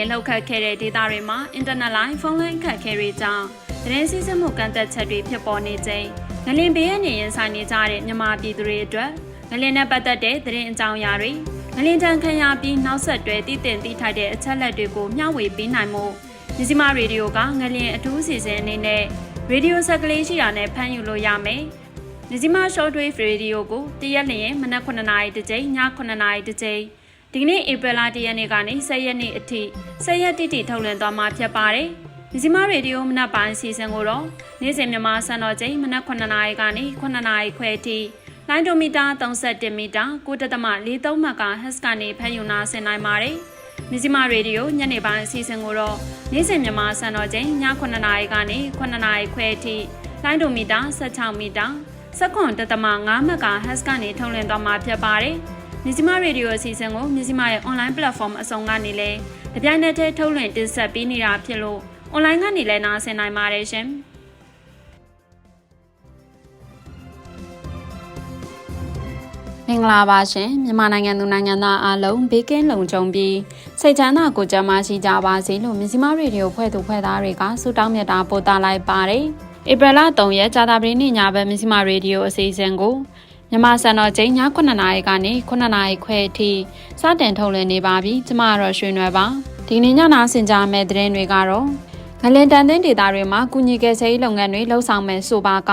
အားပြင်းငလျင်လှုပ်ခတ်ခဲ့တဲ့ဒေသတွေမှာအင်တာနက်လိုင်းဖုန်းလိုင်းခတ်ခဲတွေကြောင့်သတင်းစီးဆင်းမှုကန့်သက်ချက်တွေဖြစ်ပေါ်နေချိန်ငလျင်ဘေးရနေရင်ဆိုင်နေကြတဲ့မြန်မာပြည်သူတွေအတွက်ငလျင်နဲ့ပတ်သက်တဲ့သတင်းအကြောင်းအရာတွေငလျင်တန်ခံရပြီးနောက်ဆက်တွဲတည်တင်တည်ထိုက်တဲ့အချက်လက်တွေကိုမျှဝေပေးနိုင်မှုမြစီမရေဒီယိုကငလျင်အထူးစီစဉ်အနေနဲ့ရေဒီယိုဆက်ကလေးရှိတာနဲ့ဖမ်းယူလို့ရမယ်။မြစီမ short wave radio ကိုတရက်လျင်မနက်9:00နာရီတစ်ကြိမ်ည9:00နာရီတစ်ကြိမ် ဒီကနေ့ဧပြီလ1ရက်နေ့ကနေ10ရက်နေ့အထိ10ရက်တိတိထုတ်လွှင့်သွားမှာဖြစ်ပါတယ်။မြစီမရေဒီယိုမနက်ပိုင်းစီစဉ်ကိုတော့နေ့စဉ်မြန်မာစံတော်ချိန်မနက်9:00နာရီကနေ9:00နာရီခွဲအထိလိုင်းဒိုမီတာ31မီတာ9.43မကဟက်စ်ကနေဖမ်းယူနာဆင်နိုင်ပါတယ်။မြစီမရေဒီယိုညနေပိုင်းအစီအစဉ်ကိုတော့နေ့စဉ်မြန်မာစံတော်ချိန်ည9:00နာရီကနေ9:00နာရီခွဲအထိလိုင်းဒိုမီတာ16မီတာ7.5မကဟက်စ်ကနေထုတ်လွှင့်သွားမှာဖြစ်ပါတယ်။ မြစီမရေဒီယိုအစီအစဉ်ကိုမြစီမရဲ့ online platform အစုံကနေလည်းတပြိုင်နက်တည်းထုတ်လွှင့်တင်ဆက်ပေးနေတာဖြစ်လို့ online ကနေလည်းနားဆင်နိုင်ပါတယ်ရှင်။မင်္ဂလာပါရှင်မြန်မာနိုင်ငံသူနိုင်ငံသားအားလုံးဘေးကင်းလုံခြုံပြီးစိတ်ချမ်းသာကိုယ်ကျန်းမာရှိကြပါစေလို့မြစီမရေဒီယိုဖွဲ့သူဖွဲ့သားတွေကဆုတောင်းမြတ်တာပို့သလိုက်ပါတယ်ဧပြီလ3ရက်ကြာသပတေးနေ့ညဘက်မြစီမရေဒီယိုအစီအစဉ်ကို မြန်မာစံတော်ချိန်ည9:00နာရီကနေ9:00နာရီခွဲအထိစတင်ထုတ်လွှင့်နေပါပြီကျမကတော့ရွှေနွယ်ပါဒီနေ့ညနာဆင်ကြမယ့်သတင်းတွေကတော့ငလင်တန်တဲ့ဒေတာတွေမှာကုညီကယ်ဆယ်ရေးလုပ်ငန်းတွေလှုပ်ဆောင်မယ်ဆိုပါက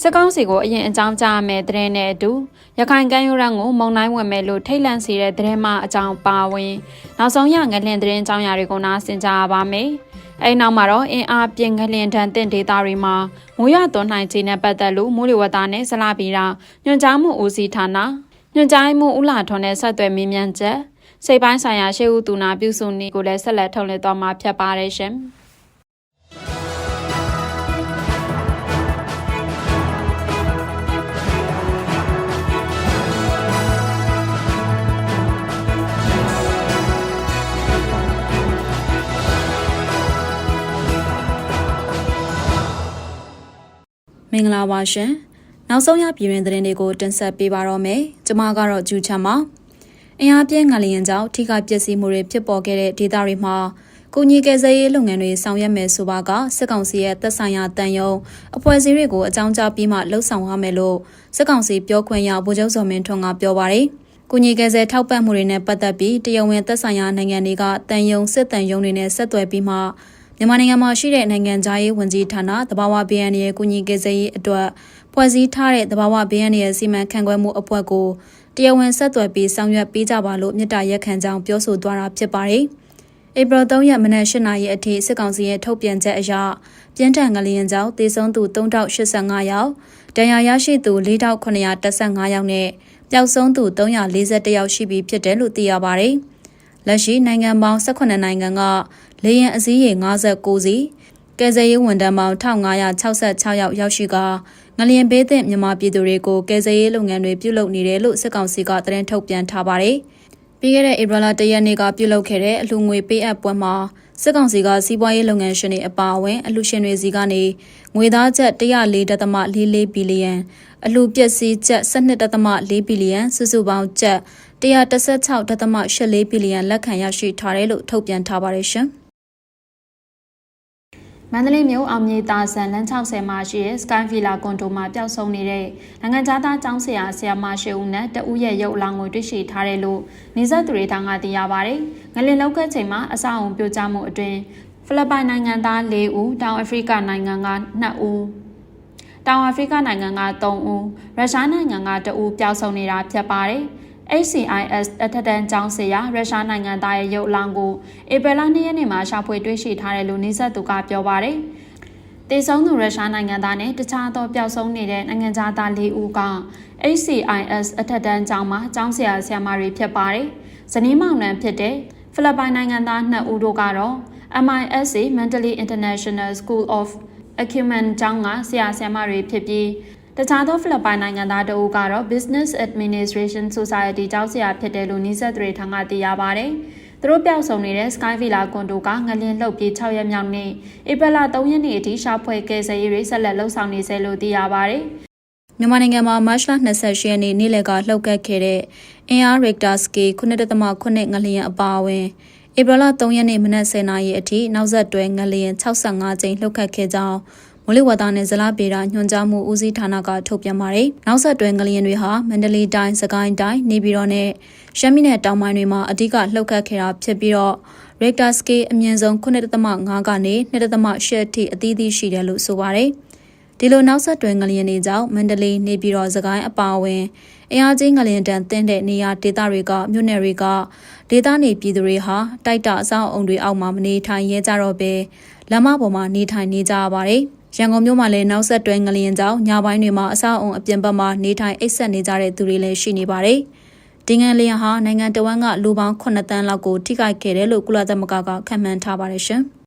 စစ်ကောင်းစီကိုအရင်အကြောင်းကြားမယ်တဲ့နဲ့အတူရခိုင်ကမ်းရိုးတန်းကိုမုံတိုင်းဝင်မယ်လို့ထိတ်လန့်စေတဲ့တဲ့မှအကြောင်းပါဝင် နောက်ဆုံးရငလင်တဲ့အကြောင်းအရာတွေကိုနားဆင်ကြပါမယ်။ အဲဒီနောက်မှာတော့အင်အားပြင်းငလင်တန်တဲ့ဒေတာတွေမှာမိုးရွာသွန်းနိုင်ခြင်းနဲ့ပတ်သက်လို့မိုးလေဝသနဲ့ဇလပီရာညွှန်ကြားမှုဦးစီးဌာနညွှန်ကြားမှုဦးလာထွန်းနဲ့ဆက်သွယ်မေးမြန်းချက်စိတ်ပိုင်းဆိုင်ရာရှေ့ဦးသူနာပြုစုနည်းကိုလည်းဆက်လက်ထုတ်လွှင့်သွားမှာဖြစ်ပါတယ်ရှင်။ င်္ဂလာပါရှင်။နောက်ဆုံးရပြည်တွင်သတင်းတွေကိုတင်ဆက်ပေးပါတော့မယ်။ကျွန်မကတော့ဂျူချမ်းပါ။အင်အားပြင်းငလျင်ကြောင့်ထိခိုက်ပျက်စီးမှုတွေဖြစ်ပေါ်ခဲ့တဲ့ဒေသတွေမှာကုညီကယ်ဆယ်ရေးလုပ်ငန်းတွေဆောင်ရွက်မယ်ဆိုပါကစစ်ကောင်စီရဲ့သက်ဆိုင်ရာတန်ယုံအဖွဲ့အစည်းတွေကိုအကြောင်းကြားပြီးမှလှုပ်ဆောင်ရမယ်လို့စစ်ကောင်စီပြောခွင့်ရဗိုလ်ချုပ်စော်မင်းထွန်းကပြောပါရယ်။ကုညီကယ်ဆယ်ထောက်ပံ့မှုတွေနဲ့ပတ်သက်ပြီးတရုံဝင်သက်ဆိုင်ရာနိုင်ငံတွေကတန်ယုံစစ်တန်ယုံတွေနဲ့ဆက်သွယ်ပြီးမှ မြန်မာနိုင်ငံမှာရှိတဲ့နိုင်ငံသားရေးဝန်ကြီးဌာနတဘာဝ BN ရဲ့ကုညီကယ်ဆယ်ရေးအတွက်ဖွဲ့စည်းထားတဲ့တဘာဝ BN ရဲ့စီမံခန့်ခွဲမှုအဖွဲ့ကိုတရားဝင်ဆက်သွယ်ပြီးဆောင်ရွက်ပေးကြပါလို့မြစ်တာရက်ခံကြောင်းပြောဆိုသွားတာဖြစ်ပါတယ်။ဧပြီ3ရက်မနက်8နာရီအထိစစ်ကောင်စီရဲ့ထုတ်ပြန်ချက်အရပြင်းထန်ငလျင်ကြောင့်သေဆုံးသူ3085ယောက်ဒဏ်ရာရရှိသူ4915ယောက်နဲ့ပျောက်ဆုံးသူ341ယောက်ရှိပြီဖြစ်တယ်လို့သိရပါတယ်။လက်ရှိနိုင်ငံပေါင်း18နိုင်ငံက လေယာဉ်အစည်းရေ59စီကယ်ဆယ်ရေးဝန်ထမ်းပေါင်း1566ယောက်ရောက်ရှိကငလျင်ဘေးသင့်မြန်မာပြည်သူတွေကိုကယ်ဆယ်ရေးလုပ်ငန်းတွေပြုလုပ်နေတယ်လို့စစ်ကောင်စီကသတင်းထုတ်ပြန်ထားပါတယ်။ပြီးခဲ့တဲ့ဧပြီလ၁ရက်နေ့ကပြုလုပ်ခဲ့တဲ့အလှူငွေပေးအပ်ပွဲမှာစစ်ကောင်စီကစီးပွားရေးလုပ်ငန်းရှင်တွေအပါအဝင်အလှူရှင်တွေစီကနေငွေသားကျပ်104.44ဘီလီယံအလှူပျက်စီးကျပ်12.4ဘီလီယံစုစုပေါင်းကျပ်116.84ဘီလီယံလက်ခံရရှိထားတယ်လို့ထုတ်ပြန်ထားပါတယ်ရှင်။ မန္တလေးမြို့အောင်မြေတာဆန်လမ်း60မှာရှိတဲ့ Sky Villa ကွန်ဒိုမှာပျောက်ဆုံးနေတဲ့နိုင်ငံသားသားကျောင်းဆရာဆရာမရှိဦးနဲ့တဦးရဲ့ရုပ်အလောင်းကိုတွေ့ရှိထားတယ်လို့နေဆက်သူတွေထံကသိရပါဗျ။ငလင်လောက်ကချိန်မှာအဆောက်အုံပြိုကျမှုအတွင်းဖိလစ်ပိုင်နိုင်ငံသား၄ဦးတောင်အာဖရိကနိုင်ငံက2ဦးတောင်အာဖရိကနိုင်ငံက3ဦးရုရှားနိုင်ငံက2ဦးပျောက်ဆုံးနေတာဖြစ်ပါတယ်။ ACIS အထက်တန်းကျောင်းဆရာရုရှားနိုင်ငံသားရဲ့ရုပ်အလောင်းကိုဧပြီလ2ရက်နေ့မှာရှာဖွေတွေ့ရှိထားတယ်လို့နေဆက်သူကပြောပါတယ်။တေဆုံးသူရုရှားနိုင်ငံသားနဲ့တခြားသောပျောက်ဆုံးနေတဲ့နိုင်ငံသား၄ဦးက ACIS အထက်တန်းကျောင်းမှာကျောင်းဆရာဆရာမတွေဖြစ်ပါတယ်။ဇနီးမောင်နှံဖြစ်တဲ့ဖိလစ်ပိုင်နိုင်ငံသား2ဦးတို့ကတော့ MISA Mentally International School of Acumen ကျောင်းကဆရာဆရာမတွေဖြစ်ပြီး တခြားသောဖိလစ်ပိုင်နိုင်ငံသားတဦးကတော့ Business Administration Society ကျောင်းဆရာဖြစ်တယ်လို့နှိစက်တွေထံကသိရပါဗျ။သူတို့ပျောက်ဆုံးနေတဲ့ Sky Villa ကွန်ဒိုကငလင်းလှုပ်ပြီး6ရက်မြောက်နေ့ဧပြီလ3ရက်နေ့အထိရှာဖွေကယ်ဆယ်ရေးတွေဆက်လက်လှုပ်ဆောင်နေဆဲလို့သိရပါဗျ။မြန်မာနိုင်ငံမှာမတ်လ28ရက်နေ့နေ့လယ်ကလှုပ်ခတ်ခဲ့တဲ့အင်အား Richter scale 9.9ငလျင်အပါအဝင်ဧပြီလ3ရက်နေ့မနက်10:00နာရီအထိနောက်ဆက်တွဲငလျင်65ကြိမ်လှုပ်ခတ်ခဲ့ကြောင်း မိုးလေဝသနဲ့ဇလပေတာညွှန်ကြားမှုဦးစီးဌာနကထုတ်ပြန်ပါတယ်။နောက်ဆက်တွဲငလျင်တွေဟာမန္တလေးတိုင်း၊စကိုင်းတိုင်း၊နေပြည်တော်နဲ့ရှမ်းပြည်နယ်တောင်ပိုင်းတွေမှာအဓိကလှုပ်ခတ်ခဲ့တာဖြစ်ပြီးတော့ Richter scale အမြင့်ဆုံး9.5ကနေ2.8အထိအသီးသီးရှိတယ်လို့ဆိုပါတယ်။ဒီလိုနောက်ဆက်တွဲငလျင်တွေကြောင့်မန္တလေးနေပြည်တော်စကိုင်းအပါအဝင် အင်အားကြီးငလျင်တန်တင်းတဲ့နေရာဒေသတွေကမြို့နယ်တွေကဒေသနေပြည်သူတွေဟာတိုက်တာအဆောက်အုံတွေအောက်မှာမနေထိုင်ရဲကြတော့ပဲလမ်းမပေါ်မှာနေထိုင်နေကြရပါတယ်။ရန်ကုန်မြို့မှာလည်းနောက်ဆက်တွဲငလျင်ကြောင့်ညပိုင်းတွေမှာအဆောက်အုံအပြင်ဘက်မှာနေထိုင်အိပ်ဆက်နေကြတဲ့သူတွေလည်းရှိနေပါတယ်။ဒီငန်လျင်ဟာနိုင်ငံတော်ဝန်ကလူပေါင်း9တန်းလောက်ကိုထိခိုက်ခဲ့တယ်လို့ကုလသမဂ္ဂကခန့်မှန်းထားပါတယ်ရှင်။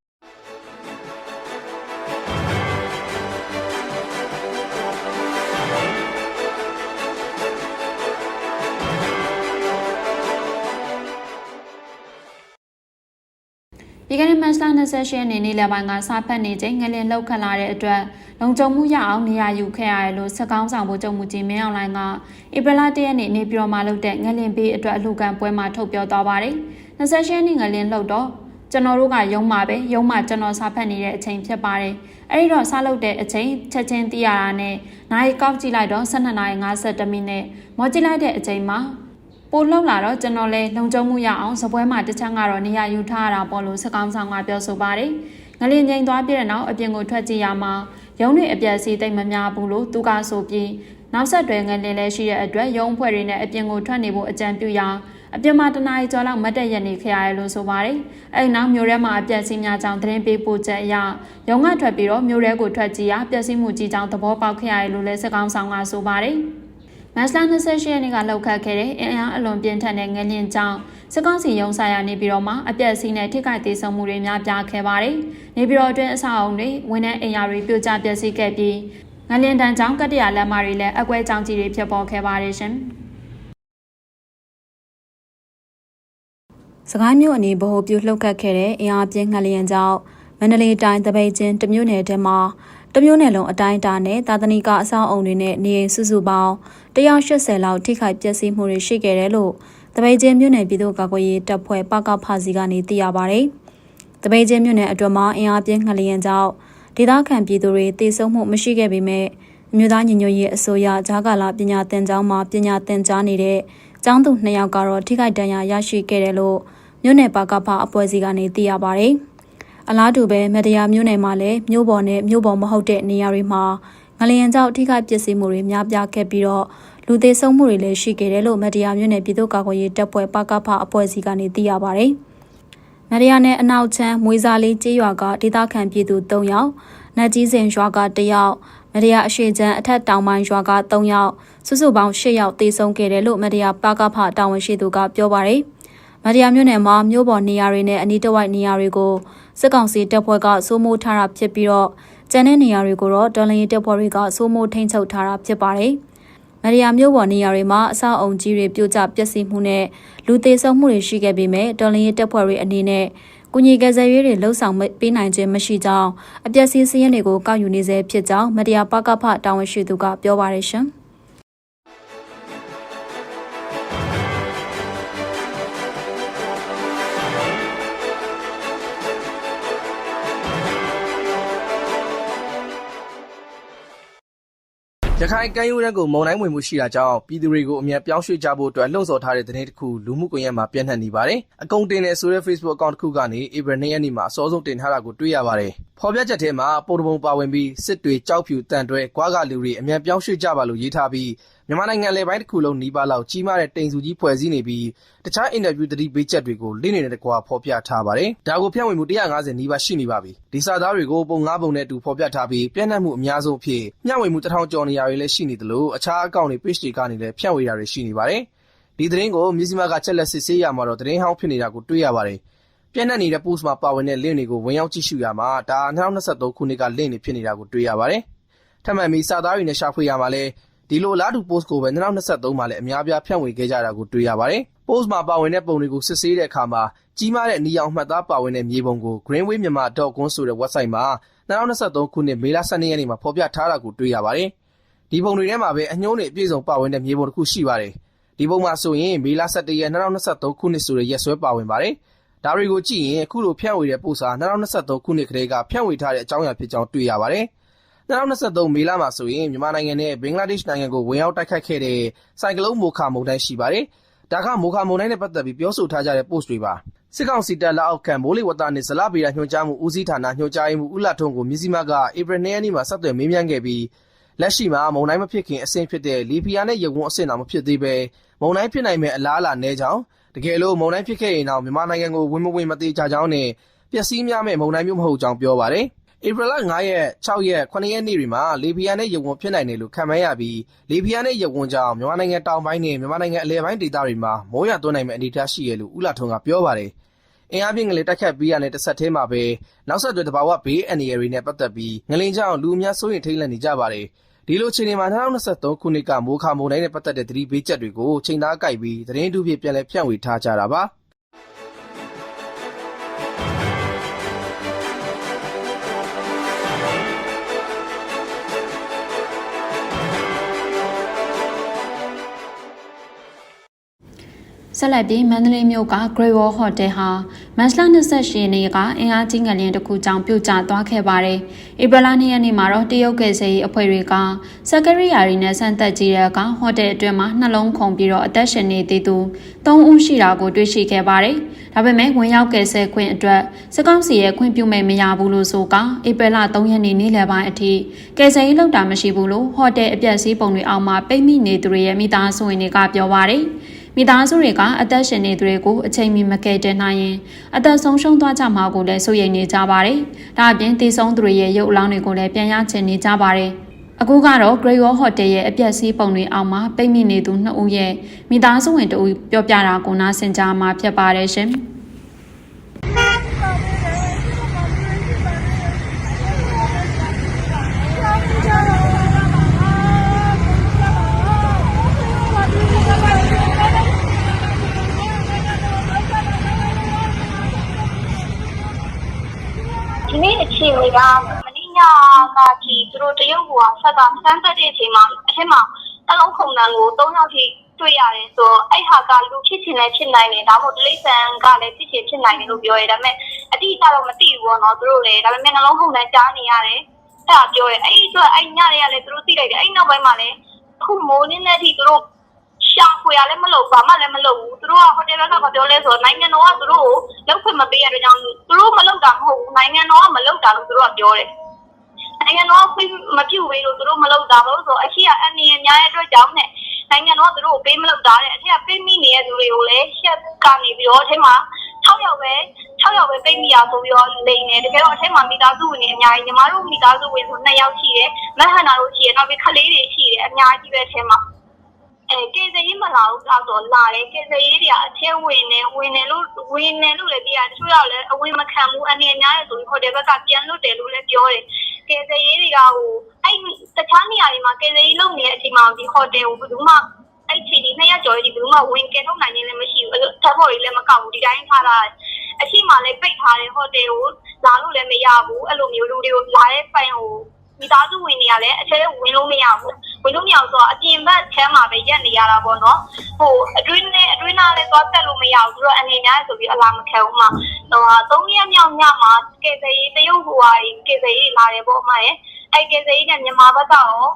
ဒီကနေ့မတ်လ28ရက်နေ့နေ့လယ်ပိုင်းကစဖတ်နေချိန်ငလျင်လောက်ခတ်လာတဲ့အတွက်လုံခြုံမှုရအောင်နေရာယူခဲ့ရတယ်လို့စကောင်းဆောင်ဗိုလ်ချုပ်မှုကြီးမင်းအောင်လှိုင်ကဧပြီလ1ရက်နေ့နေပြည်တော်မှာလုပ်တဲ့ငလျင်ပေးအတွက်အလှူခံပွဲမှာထုတ်ပြောသွားပါတယ်။28ရက်နေ့ငလျင်လောက်တော့ကျွန်တော်တို့ကရုံးမှာပဲရုံးမှာကျွန်တော်စာဖတ်နေတဲ့အချိန်ဖြစ်ပါတယ်။အဲဒီတော့စားလုပ်တဲ့အချိန်ချက်ချင်းသိရတာနဲ့နိုင်ကောက်ကြည့်လိုက်တော့12နာရီ52မိနစ်မော်ကြည့်လိုက်တဲ့အချိန်မှာ ပိုလှုပ်လာတော့ကျွန်တော်လည်းလုံခြုံမှုရအောင်စပွဲမှာတစ်ချမ်းကတော့နေရာယူထားရတာပေါ့လို့စကောင်းဆောင်ကပြောဆိုပါတယ်။ငလင်ငိန်သွားပြတဲ့နောက်အပြင်ကိုထွက်ကြည့်ရမှာရုံးတွေအပြက်စီးသိမ့်မများဘူးလို့သူကဆိုပြီးနောက်ဆက်တွဲငလင်လည်းရှိတဲ့အတွက်ရုံးဖွဲ့တွေနဲ့အပြင်ကိုထွက်နေဖို့အကြံပြုရာအပြင်မှာတနားရီကျော်လောက်မတ်တက်ရက်နေခဲ့ရတယ်လို့ဆိုပါတယ်။အဲဒီနောက်မြို့ထဲမှာအပြက်စီးများကြောင့်သတင်းပေးပို့ချက်အရရုံးကထွက်ပြီးတော့မြို့ထဲကိုထွက်ကြည့်ရပျက်စီးမှုကြီးကြောင့်သဘောပေါက်ခဲ့ရတယ်လို့လည်းစကောင်းဆောင်ကဆိုပါတယ်။ မတ်လ28ရက်နေ့ကလှုပ်ခတ်ခဲ့တဲ့အင်အားအလွန်ပြင်းထန်တဲ့ငလျင်ကြောင့်စစ်ကောင်စီရုံးဆိုင်ရာနေပြည်တော်မှာအပြက်စီးနဲ့ထိခိုက်ဒေဆုံးမှုတွေများပြားခဲ့ပါတယ်။နေပြည်တော်အတွင်းအဆောက်အုံတွေဝန်ထမ်းအိမ်ယာတွေပြိုကျပျက်စီးခဲ့ပြီးငလျင်တန်းကြောင့်ကတ္တရာလက်မတွေလည်းအကွဲကြောင်ကြီးတွေဖြစ်ပေါ်ခဲ့ပါတယ်ရှင်။စကိုင်းမြို့အနီးဗဟိုပြုလှုပ်ခတ်ခဲ့တဲ့အင်အားပြင်းငလျင်ကြောင့်မန္တလေးတိုင်းတပိတ်ချင်းတမြို့နယ်ထဲမှာ တမျိုးနယ်လုံးအတိုင်းအတာနဲ့သာသနိကအဆောက်အုံတွေနဲ့နေအိမ်စုစုပေါင်း180လောက်ထိခိုက်ပျက်စီးမှုတွေရှိခဲ့တယ်လို့တပိတ်ချင်းမြို့နယ်ပြည်သူ့ကာကွယ်ရေးတပ်ဖွဲ့ပကဖစီကနေသိရပါဗျ။တပိတ်ချင်းမြို့နယ်အတွင်းမှာအင်အားပြင်းငလျင်ကြောင့်ဒေသခံပြည်သူတွေတေဆုံးမှုမရှိခဲ့ပေမဲ့အမျိုးသားညီညွတ်ရေးအစိုးရဂျာကာလာပညာသင်ကျောင်းမှာပညာသင်ကြားနေတဲ့ကျောင်းသူ2ယောက်ကတော့ထိခိုက်ဒဏ်ရာရရှိခဲ့တယ်လို့မြို့နယ်ပကဖအဖွဲ့အစည်းကနေသိရပါဗျ။ အလားတူပဲမတရားမျိုးနယ်မှာလည်းမြို့ပေါ်နဲ့မြို့ပေါ်မဟုတ်တဲ့နေရာတွေမှာငလျင်ကြောင့်ထိခိုက်ပျက်စီးမှုတွေများပြားခဲ့ပြီးတော့လူသေးဆုံးမှုတွေလည်းရှိခဲ့တယ်လို့မတရားမျိုးနယ်ပြည်သူ့ကာကွယ်ရေးတပ်ဖွဲ့ပကဖအဖွဲ့အစည်းကနေသိရပါဗျ။မတရားနဲ့အနောက်ချမ်းမွေးစားလေးကျေးရွာကဒေသခံပြည်သူ3ယောက်၊နတ်ကြီးစင်ရွာက1ယောက်မတရားအရှိချမ်းအထက်တောင်ပိုင်းရွာက3ယောက်စုစုပေါင်း10ယောက်သေဆုံးခဲ့တယ်လို့မတရားပကဖတာဝန်ရှိသူကပြောပါရယ်မတရားမျိုးနယ်မှာမြို့ပေါ်နေရာတွေနဲ့အနီးတစ်ဝိုက်နေရာတွေကို စစ်ကောင်စီတပ်ဖွဲ့ကစိုးမိုးထားတာဖြစ်ပြီးတော့ကျန်တဲ့နေရာတွေကိုတော့တော်လရင်တပ်ဖွဲ့တွေကစိုးမိုးထိန်းချုပ်ထားတာဖြစ်ပါတယ်။မရီယာမြို့ပေါ်နေရာတွေမှာအဆောက်အုံကြီးတွေပြိုကျပျက်စီးမှုနဲ့လူသေးဆုံးမှုတွေရှိခဲ့ပေမဲ့တော်လရင်တပ်ဖွဲ့တွေအနေနဲ့ကုညီကယ်ဆယ်ရေးတွေလှုပ်ဆောင်ပေးနိုင်ခြင်းမရှိကြောင်းအပျက်စီးစည်းရင်းတွေကိုကောက်ယူနေဆဲဖြစ်ကြောင်းမတရားပကဖတာဝန်ရှိသူကပြောပါရရှင်။ ရခိုင်ကမ်းရိုးတန်းကိုမုန်တိုင်းဝင်မှုရှိတာကြောင့်ပြည်သူတွေကိုအမြန်ပြောင်းရွှေ့ကြဖို့အတွက်လှုံ့ဆော်ထားတဲ့သတင်းတစ်ခုလူမှုကွန်ရက်မှာပြန့်နှံ့နေပါတယ်။အကုံတင်တဲ့ဆိုတဲ့ Facebook account တစ်ခုကနေဧပြီ2ရက်နေ့မှာအစောဆုံးတင်ထားတာကိုတွေ့ရပါတယ်။ဖော်ပြချက်ထဲမှာပုံတပုံပါဝင်ပြီးစစ်တွေကြောက်ဖြူတန်တွဲကွာကလူတွေအမြန်ပြောင်းရွှေ့ကြပါလို့ရေးထားပြီး မြန်မာနိုင်ငံလေပိုင်းတစ်ခုလုံးနီးပါးလောက်ကြီးမားတဲ့တိမ်စုကြီးဖွဲ့စည်းနေပြီးတခြားအင်တာဗျူးသတိပေးချက်တွေကိုလင်းနေတဲ့တကွာဖော်ပြထားပါတယ်။ဒါကိုဖြန့်ဝေမှု150နီးပါးရှိနေပါပြီ။ဒီစာသားတွေကိုပုံ၅ပုံနဲ့အတူဖော်ပြထားပြီးပြန့်နှံ့မှုအများဆုံးအဖြစ်မျှဝေမှု1000ကျော်နေရာတွေလည်းရှိနေသလိုအခြားအကောင့်တွေ page တွေကနေလည်းဖြန့်ဝေတာတွေရှိနေပါတယ်။ဒီသတင်းကိုမြစည်းမကချက်လက်စစ်ဆေးရမှာတော့သတင်းဟောင်းဖြစ်နေတာကိုတွေ့ရပါတယ်။ပြန့်နှံ့နေတဲ့ post မှာပါဝင်တဲ့ link တွေကိုဝင်ရောက်ကြည့်ရှုရမှာဒါ2023ခုနှစ်က link တွေဖြစ်နေတာကိုတွေ့ရပါတယ်။ထပ်မံပြီးစာသားတွေနဲ့ရှာဖွေရမှာလည်း ဒီလိုအလားတူ post ကိုပဲ2023မှာလည်းအများပြားဖြန့်ဝေခဲ့ကြတာကိုတွေ့ရပါတယ်။ post မှာပါဝင်တဲ့ပုံတွေကိုစစ်ဆေးတဲ့အခါမှာကြီးမားတဲ့နီအောင်မှတ်သားပါဝင်တဲ့မြေပုံကို greenway.myanmar.com ဆိုတဲ့ website မှာ2023ခုနှစ်မေလ12ရက်နေ့မှာဖော်ပြထားတာကိုတွေ့ရပါတယ်။ဒီပုံတွေထဲမှာပဲအညှိုးတွေအပြည့်စုံပါဝင်တဲ့မြေပုံတစ်ခုရှိပါတယ်။ဒီပုံမှာဆိုရင်မေလ17ရက်2023ခုနှစ်ဆိုတဲ့ရက်စွဲပါဝင်ပါတယ်။ဒါတွေကိုကြည့်ရင်အခုလိုဖြန့်ဝေတဲ့ပို့စာ2023ခုနှစ်ကလေးကဖြန့်ဝေထားတဲ့အကြောင်းအရာဖြစ်ကြောင်းတွေ့ရပါတယ်။ 2023မေလမှာဆိုရင်မြန်မာနိုင်ငံနဲ့ဘင်္ဂလားဒေ့ရှ်နိုင်ငံကိုဝင်ရောက်တိုက်ခတ်ခဲ့တဲ့စိုက်ကလုန်းမိုခါမုန်တိုင်းရှိပါတယ်။ဒါကမိုခါမုန်တိုင်းနဲ့ပတ်သက်ပြီးပြောဆိုထားကြတဲ့ post တွေပါ။စစ်ကောင်စီတပ်လက်အောက်ခံမိုးလေဝသနဲ့ဇလဗေဒညွှန်ကြားမှုဦးစီးဌာနညွှန်ကြားရေးမှူးဦးလာထုံးကိုမြစည်းမကဧပြီ2ရက်နေ့မှာဆက်သွယ်မေးမြန်းခဲ့ပြီးလက်ရှိမှာမုန်တိုင်းမဖြစ်ခင်အဆင့်ဖြစ်တဲ့လီဖီယာနဲ့ရေဝန်အဆင့်တော်မဖြစ်သေးပဲမုန်တိုင်းဖြစ်နိုင်မဲ့အလားအလာနဲကြောင်းတကယ်လို့မုန်တိုင်းဖြစ်ခဲ့ရင်တော့မြန်မာနိုင်ငံကိုဝင်မဝင်မသေးကြကြောင်းနဲ့ပျက်စီးများမဲ့မုန်တိုင်းမျိုးမဟုတ်ကြောင်းပြောပါတယ်။ ဧပြီလ9ရက်6ရက်9ရက်နေ့တွေမှာလေဖီယာနဲ့ရေဝန်ဖြစ်နိုင်တယ်လို့ခန့်မှန်းရပြီးလေဖီယာနဲ့ရေဝန်ကြောင့်မြန်မာနိုင်ငံတောင်ပိုင်းနဲ့မြန်မာနိုင်ငံအလယ်ပိုင်းဒေသတွေမှာမိုးရွာသွန်းနိုင်မဲ့အနေအထားရှိရလို့ဦးလာထုံးကပြောပါတယ်။အင်အားပြင်းငလင်တက်ခတ်ပြီးရတဲ့တစ်ဆက်တည်းမှာပဲနောက်ဆက်တွဲတဘာဝဘေးအန္တရာယ်တွေနဲ့ပတ်သက်ပြီးငလင်ကြောင့်လူအများစိုးရိမ်ထိတ်လန့်နေကြပါတယ်။ဒီလိုအခြေအနေမှာ2023ခုနှစ်ကမိုးခါမုန်တိုင်းနဲ့ပတ်သက်တဲ့သတိပေးချက်တွေကိုချိန်သားကိုက်ပြီးသတင်းတူဖြစ်ပြန်လည်ဖြန့်ဝေထားကြတာပါ။ ဆက်လက်ပြီးမန္တလေးမြို့က Great Wall Hotel ဟာမတ်လ28ရက်နေ့ကအင်အားကြီးငလျင်တစ်ခုကြောင့်ပြုတ်ကျသွားခဲ့ပါတယ်။ဧပြီလ2ရက်နေ့မှာတော့တရုတ်ကယ်ဆယ်ရေးအဖွဲ့တွေကစက်ကရိယာရီနဲ့ဆန်သက်ကြီးတဲ့ကဟိုတယ်အတွင်းမှာနှလုံးခုန်ပြီးတော့အသက်ရှင်နေသေးသူ3ဦးရှိတာကိုတွေ့ရှိခဲ့ပါတယ်။ဒါပေမဲ့ဝင်ရောက်ကယ်ဆယ်ခွင့်အတွက်စကောက်စီရဲ့ခွင့်ပြုမဲ့မရဘူးလို့ဆိုကဧပြီလ3ရက်နေ့နေ့လယ်ပိုင်းအထိကယ်ဆယ်ရေးလုပ်တာမရှိဘူးလို့ဟိုတယ်အပြက်စီးပုံတွေအောက်မှာပိတ်မိနေသူတွေရဲ့မိသားစုဝင်တွေကပြောပါတယ်။ မိသားစုတွေကအသက်ရှင်နေသူတွေကိုအချိန်မီမကယ်တင်နိုင်ရင်အသက်ဆုံးရှုံးသွားကြမှာကိုလည်းစိုးရိမ်နေကြပါတယ်။ဒါအပြင်တည်ဆုံးသူတွေရဲ့ရုပ်အလောင်းတွေကိုလည်းပြန်ရချင်နေကြပါတယ်။အခုကတော့ Great Wall Hotel ရဲ့အပြက်စီးပုံတွေအောက်မှာပိတ်မိနေသူနှစ်ဦးရဲ့မိသားစုဝင်တဦးပြောပြတာကိုနားဆင်ကြမှာဖြစ်ပါတယ်ရှင်။ ဒီနေ့ အခြေအနေကမနေ့ညကဒီသူတို့တရုတ်ကဆက်ကစမ်းသက်တဲ့အချိန်မှာအထက်မှာနှလုံးခုန်တန်းကို၃ယောက်ထိတွေ့ရတယ်ဆိုတော့အဲ့ဟာကလူဖြစ်ချင်လည်းဖြစ်နိုင်တယ်ဒါမှမဟုတ်တိရစ္ဆာန်ကလည်းဖြစ်ချင်ဖြစ်နိုင်တယ်လို့ပြောရဲဒါပေမဲ့အတိအကျတော့မသိဘူးပေါ့နော်သူတို့လည်းဒါပေမဲ့နှလုံးခုန်တန်းကြားနေရတယ်အဲ့ဒါပြောရဲအဲ့ဒီအတွက်အဲ့ညတွေကလည်းသူတို့သိလိုက်တယ်အဲ့နောက်ပိုင်းမှာလည်းအခုမိုးနေတဲ့အထိသူတို့ ရှာဖွေရလည်းမလုပ်ဘာမှလည်းမလုပ်ဘူးသူတို့ကဟိုတယ်ဘက်ကမပြောလဲဆိုတော့နိုင်ငံတော်ကသူတို့ကိုလောက်ခွင့်မပေးရတဲ့ကြောင့်သူတို့မလုပ်တာမဟုတ်ဘူးနိုင်ငံတော်ကမလုပ်တာလို့သူတို့ကပြောတယ်နိုင်ငံတော်ကမပြုတ်ပေးလို့သူတို့မလုပ်တာလို့ဆိုအရှိကအန်နီအများရဲ့အတွက်ကြောင့်နဲ့နိုင်ငံတော်ကသူတို့ကိုပေးမလုပ်တာတဲ့အထက်ကပေးမိနေတဲ့သူတွေကိုလည်းရှက်ကနေပြီးတော့အထက်မှာ6ယောက်ပဲ6ယောက်ပဲပေးမိရဆိုပြီးတော့လိန်နေတကယ်တော့အထက်မှာမိသားစုဝင်တွေအများကြီးညီမတို့မိသားစုဝင်ဆို2ယောက်ရှိတယ်မဟန်နာတို့ရှိတယ်နောက်ပြီးခလေးတွေရှိတယ်အများကြီးပဲအထက်မှာ အဲကေစရေးမလာဘူးဆိုတော့လာတယ်ကေစရေးတွေကအထဲဝင်နေဝင်နေလို့ဝင်နေလို့လည်းပြရတချို့ရောက်လည်းအဝင်မခံဘူးအနေအများရဆိုပြီးဟိုတယ်ဘက်ကပြန်လွတ်တယ်လို့လည်းပြောတယ်ကေစရေးတွေကဟိုအဲ့တခြားနေရာတွေမှာကေစရေးလုပ်နေတဲ့အချိန်မှာဒီဟိုတယ်ကိုဘယ်သူမှအဲ့ချိန်ဒီနှစ်ရက်ကျော်ကြီးဘယ်သူမှဝင်ကဲထုတ်နိုင်ခြင်းလည်းမရှိဘူးအဲ့လိုထပ်ဖို့တွေလည်းမကောက်ဘူးဒီတိုင်းထားတာအရှိမှလည်းပိတ်ထားတယ်ဟိုတယ်ကိုလာလို့လည်းမရဘူးအဲ့လိုမျိုးလူတွေကိုလာတဲ့ပိုင်ဟိုမိသားစုဝင်တွေကလည်းအထဲဝင်လို့မရဘူး ဝင်လို့မရဘူးဆိုတော့အပြင်ဘက်ထဲမှာပဲရက်နေရတာပေါ့နော်ဟိုအတွင်းနဲ့အတွင်းသားလည်းသွားဆက်လို့မရဘူးသူတို့အနေများဆိုပြီးအလားမခံဘူးမှဟိုဟာ၃ရက်မြောက်ညမှာကယ်ဆယ်ရေးတရုတ်ဟိုဟာကယ်ဆယ်ရေးလာတယ်ပေါ့အမရဲ့အဲ့ကယ်ဆယ်ရေးကမြန်မာဘက်ကတော့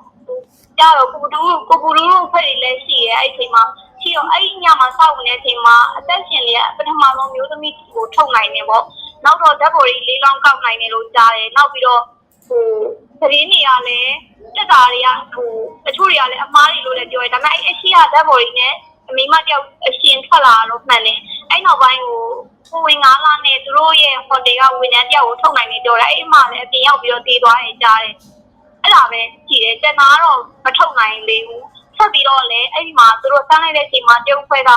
ကြတော့ကိုပတူကိုပူလူတို့ဖွဲ့တွေလည်းရှိရဲ့အဲ့ဒီချိန်မှာရှိတော့အဲ့ဒီညမှာစောက်ဝင်တဲ့အချိန်မှာအသက်ရှင်လေးပထမဆုံးမျိုးသမီးကိုထုတ်နိုင်တယ်ပေါ့နောက်တော့ဓာတ်ပေါ်ကြီးလေးလောင်းကောက်နိုင်တယ်လို့ကြားတယ်နောက်ပြီးတော့ဟို သတင်းတွေကလည်းတက်တာတွေကဟိုတချို့တွေကလည်းအမားတွေလို့လည်းပြောတယ်ဒါပေမဲ့အဲ့အရှိရဓာတ်ပေါ်ကြီးနဲ့အမိမတယောက်အရှင်ထွက်လာတော့မှန်တယ်အဲ့နောက်ပိုင်းကိုကိုဝင်ငါးလာနဲ့သူတို့ရဲ့ဟိုတယ်ကဝန်ထမ်းတယောက်ကိုထုတ်နိုင်နေပြောတယ်အဲ့မှလည်းအပြင်ရောက်ပြီးတော့တည်သွားတယ်ကြားတယ်အဲ့ဒါပဲကြည့်တယ်တနာတော့မထုတ်နိုင်သေးဘူးဆက်ပြီးတော့လည်းအဲ့ဒီမှာသူတို့စမ်းလိုက်တဲ့အချိန်မှာတရုတ်ဖွဲ့က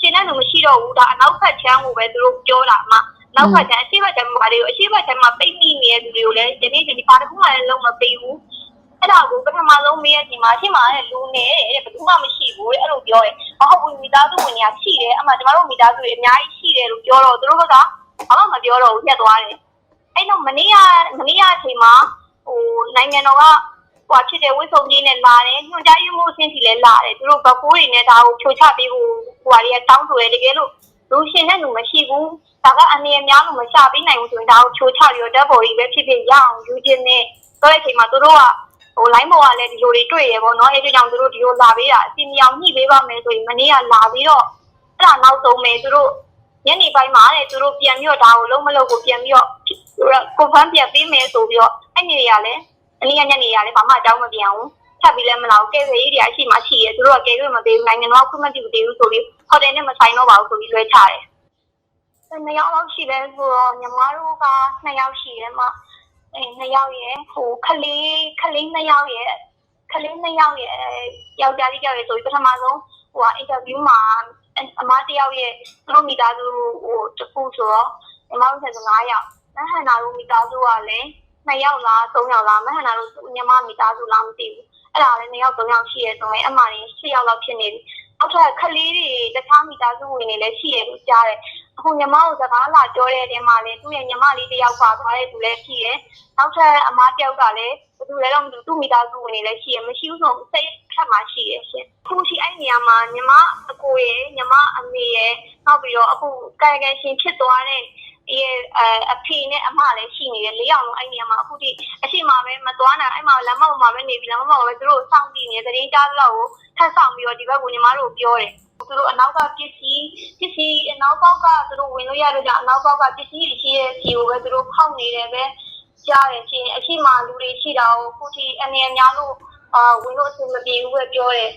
ရှင်းတဲ့လူမရှိတော့ဘူးဒါအနောက်ဖက်ချမ်းကိုပဲသူတို့ပြောတာမှ နောက်ဖက်ချမ်းအရှိဘက်ချမ်းမှာတွေကိုအရှိဘက်ချမ်းမှာပိတ်မိနေတဲ့သူတွေကိုလည်းဒီနေ့ဒီပါတခုမှလည်းလုံးမပေးဘူးအဲ့ဒါကိုပထမဆုံးမေးတဲ့အချိန်မှာရှင်းမှာလည်းလူနေတဲ့ဘယ်သူမှမရှိဘူးတဲ့အဲ့လိုပြောတယ်မဟုတ်ဘူးမိသားစုဝင်တွေကရှိတယ်အမှကျမတို့မိသားစုတွေအများကြီးရှိတယ်လို့ပြောတော့သူတို့ဘက်ကဘာမှမပြောတော့ဘူးညက်သွားတယ်အဲ့တော့မနေ့ကမနေ့ကအချိန်မှာဟိုနိုင်ငံတော်ကဟိုဖြစ်တဲ့ဝိဆုံကြီးနဲ့လာတယ်ညွှန်ကြားရေးမှုအဆင့်စီလည်းလာတယ်သူတို့ဘက်ကိုးတွေနဲ့ဒါကိုဖြိုချပေးဖို့ဟိုဟာတွေကတောင်းဆိုတယ်တကယ်လို့ လူရှင်တဲ့လူမရှိဘူးဒါကအနေအများလို့မရှာပေးနိုင်ဘူးဆိုရင်ဒါကိုချိုးချပြီးတော့ဓာတ်ပေါ်ကြီးပဲဖြစ်ဖြစ်ရအောင်ယူခြင်းနဲ့ဆိုတဲ့အချိန်မှာသူတို့ကဟို line ပေါ်ကလည်းဒီလိုတွေတွေ့ရပေါ့နော်အဲကြောင့်သူတို့ဒီလိုလာပေးတာအစီအမြောင်ညှိပေးပါမယ်ဆိုရင်မနေ့ကလာပြီးတော့အဲ့ဒါနောက်ဆုံးမယ်သူတို့ညနေပိုင်းမှာတဲ့သူတို့ပြန်ပြီးတော့ဒါကိုလုံးမလုံးကိုပြန်ပြီးတော့ကိုဖန်ပြန်ပေးမယ်ဆိုပြီးတော့အဲ့နေတွေကလည်းအနည်းညနေရလည်းဘာမှအကြောင်းမပြန်ဘူး ထပ်ပြီးလည်းမလာဘူးကဲဖေးကြီးတွေအရှိမှရှိရဲသူတို့ကကဲလို့မပေးဘူးနိုင်ငံတော်ကခွင့်မပြုသေးဘူးဆိုပြီးဟိုတယ်နဲ့မဆိုင်တော့ပါဘူးဆိုပြီးလွှဲချတယ်နှစ်ယောက်လောက်ရှိတယ်ဆိုတော့ညီမတို့ကနှစ်ယောက်ရှိတယ်မှာအဲနှစ်ယောက်ရဲ့ဟိုခလေးခလေးနှစ်ယောက်ရဲ့ခလေးနှစ်ယောက်ရဲ့ယောက်ျားလေးယောက်ရဲ့ဆိုပြီးပထမဆုံးဟိုကအင်တာဗျူးမှာအမတယောက်ရဲ့သူတို့မိသားစုဟိုတခုဆိုတော့ညီမတို့ဆက်9ယောက်မဟန်နာတို့မိသားစုကလည်း2ယောက်လား3ယောက်လားမဟန်နာတို့ညီမမိသားစုလားမသိဘူး အဲ့ဒါလည်း2ယောက်3ယောက်ရှိရဲဆိုရင်အမှန်ရင်10ယောက်လောက်ဖြစ်နေပြီအောက်ထပ်ခလေးတွေတခြားမိသားစုဝင်တွေလည်းရှိရဲလို့ကြားတယ်အခုညီမတို့စကားလာပြောတဲ့အချိန်မှာလည်းသူ့ရဲ့ညီမလေးတယောက်ပါသွားတဲ့သူလည်းရှိရဲနောက်ထပ်အမတယောက်ကလည်းဘယ်သူလဲတော့မသိဘူးသူ့မိသားစုဝင်တွေလည်းရှိရဲမရှိဘူးဆိုစိတ်ခက်မှရှိရဲရှင်အခုရှိအဲ့နေရာမှာညီမအကိုရဲ့ညီမအမေရဲ့နောက်ပြီးတော့အခုကာယကံရှင်ဖြစ်သွားတဲ့ ဒီအဖေနဲ့အမလည်းရှိနေတယ်လေးအောင်လုံးအဲ့နေရာမှာအခုဒီအရှိမပဲမသွားနိုင်အဲ့မှာလမ်းမပေါ်မှာပဲနေပြီးလမ်းမပေါ်မှာပဲသူတို့စောင့်ကြည့်နေတယ်တရင်ကြားလောက်ကိုထပ်ဆောင်ပြီးတော့ဒီဘက်ကိုညီမတို့ပြောတယ်သူတို့အနောက်ကပစ္စည်းပစ္စည်းအနောက်ပေါက်ကသူတို့ဝင်လို့ရတော့ကြအနောက်ပေါက်ကပစ္စည်းတွေရှိရဲ့ဖြီကိုပဲသူတို့ဖောက်နေတယ်ပဲကြားတယ်ချင်းအရှိမလူတွေရှိတာကိုခုထိအနေအများလို့အာဝင်လို့အဆင်မပြေဘူးပဲပြောတယ်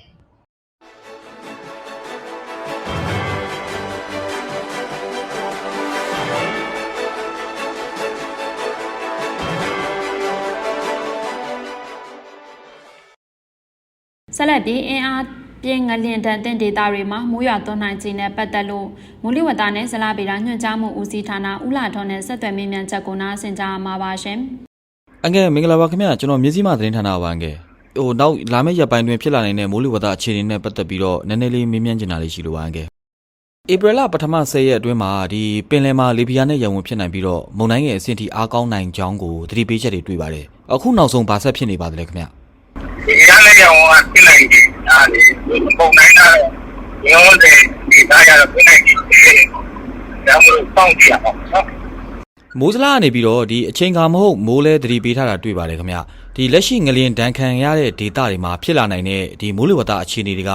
ဆက်လက်ပြီးအင်အားပြင်းငလျင်တန်တင်ဒေတာတွေမှာမိုးရွာသွန်းနိုင်ခြင်းနဲ့ပတ်သက်လို့မိုးလေဝသနဲ့ဇလဗေဒညွှန်ကြားမှုဦးစီးဌာနဦးလာထွန်းနဲ့ဆက်သွယ်မြင့်မြတ်ချက်ကိုနားဆင်ကြမှာပါရှင်။အငယ်မင်္ဂလာပါခင်ဗျာကျွန်တော်မြစည်းမသတင်းဌာနပါအငယ်ဟိုနောက်လာမယ့်ရက်ပိုင်းတွင်ဖြစ်လာနိုင်တဲ့မိုးလေဝသအခြေအနေနဲ့ပတ်သက်ပြီးတော့နည်းနည်းလေးမေးမြန်းချင်တာလေးရှိလို့ပါအငယ်ဧပြီလပထမ10ရက်အတွင်းမှာဒီပင်လယ်မှာလေပြင်းနဲ့ရံဝင်ဖြစ်နိုင်ပြီးတော့မုန်တိုင်းရဲ့အဆင့်ထိအားကောင်းနိုင်ကြောင်းကိုသတိပေးချက်တွေတွေ့ပါတယ်အခုနောက်ဆုံးဘာဆက်ဖြစ်နေပါသလဲခင်ဗျာဒီ ရလေးရောကပြလိုက်တယ်ဒါလေပုံနိုင်တာရောတဲ့ဒီသားရတော့ပြလိုက်တယ်ဒါမှမဟုတ်စောင့်ကြည့်အောင်နော်မိုးစလားကနေပြီးတော့ဒီအချိန်ကမဟုတ်မိုးလဲသတိပေးထားတာတွေ့ပါတယ်ခင်ဗျာဒီလက်ရှိငလျင်ဒဏ်ခံရတဲ့ဒေတာတွေမှာဖြစ်လာနိုင်တဲ့ဒီမိုးလေဝသအခြေအနေတွေက